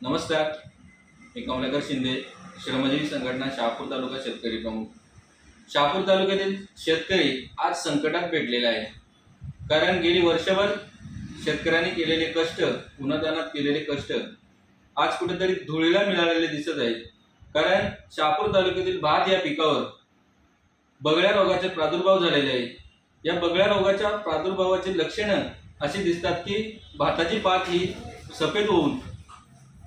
नमस्कार मी कमलाकर शिंदे श्रमजीवी संघटना शहापूर तालुका शेतकरी प्रमुख. शहापूर तालुक्यातील शेतकरी आज संकटात पेटलेला आहे कारण गेली वर्षभर शेतकऱ्यांनी केलेले कष्ट उन्हातानात केलेले कष्ट आज कुठेतरी धुळीला मिळालेले दिसत आहे कारण शहापूर तालुक्यातील भात या पिकावर बगळ्या रोगाचे प्रादुर्भाव झालेले आहे या बगळ्या रोगाच्या प्रादुर्भावाची लक्षणं अशी दिसतात की भाताची पात ही सफेद होऊन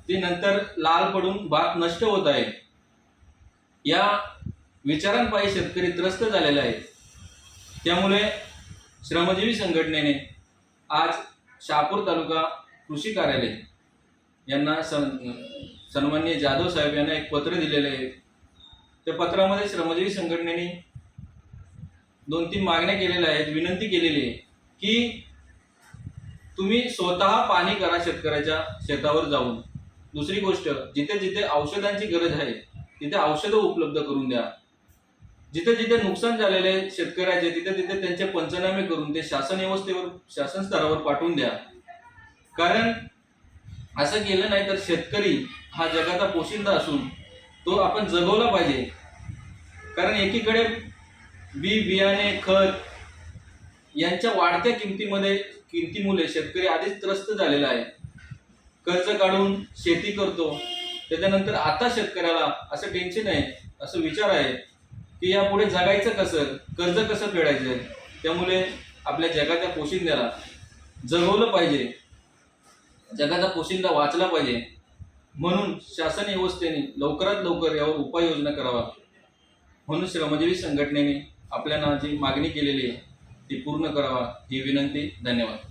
ती नंतर लाल पडून भात नष्ट होत आहे या विचारांपायी शेतकरी त्रस्त झालेला आहे त्यामुळे श्रमजीवी संघटनेने आज शहापूर तालुका कृषी कार्यालय यांना सन सन्मान्य जाधव साहेब यांना एक पत्र दिलेलं आहे. त्या पत्रामध्ये श्रमजीवी संघटनेने दोन तीन मागण्या केलेल्या आहेत विनंती केलेली आहे की तुम्ही स्वतः पाणी करा शेतकऱ्याच्या शेतावर जाऊन. दुसरी गोष्ट जिथे जिथे औषधांची गरज आहे तिथे औषधं उपलब्ध करून द्या. जिथे जिथे नुकसान झालेले आहे शेतकऱ्याचे तिथे तिथे त्यांचे पंचनामे करून ते शासन व्यवस्थेवर शासन स्तरावर पाठवून द्या. कारण असं केलं नाही तर शेतकरी हा जगाचा पोशिंदा असून तो आपण जगवला पाहिजे. कारण एकीकडे बी बियाणे खत यांच्या वाढत्या किमतीमध्ये किमतीमुळे शेतकरी आधीच त्रस्त झालेला आहे. कर्ज काढून शेती करतो त्याच्यानंतर आता शेतकऱ्याला असं टेन्शन आहे असं विचार आहे की यापुढे जगायचं कसं कर्ज कसं फेडायचं त्यामुळे आपल्या जगाच्या पोशिंद्याला जगवलं पाहिजे. जगाचा पोशिंदा वाचला पाहिजे. म्हणून शासन व्यवस्थेने लवकरात लवकर यावर उपाययोजना करावा. म्हणून श्रमजीवी संघटनेने आपल्याला जी मागणी केलेली आहे. ती पूर्ण करावा ही विनंती. धन्यवाद.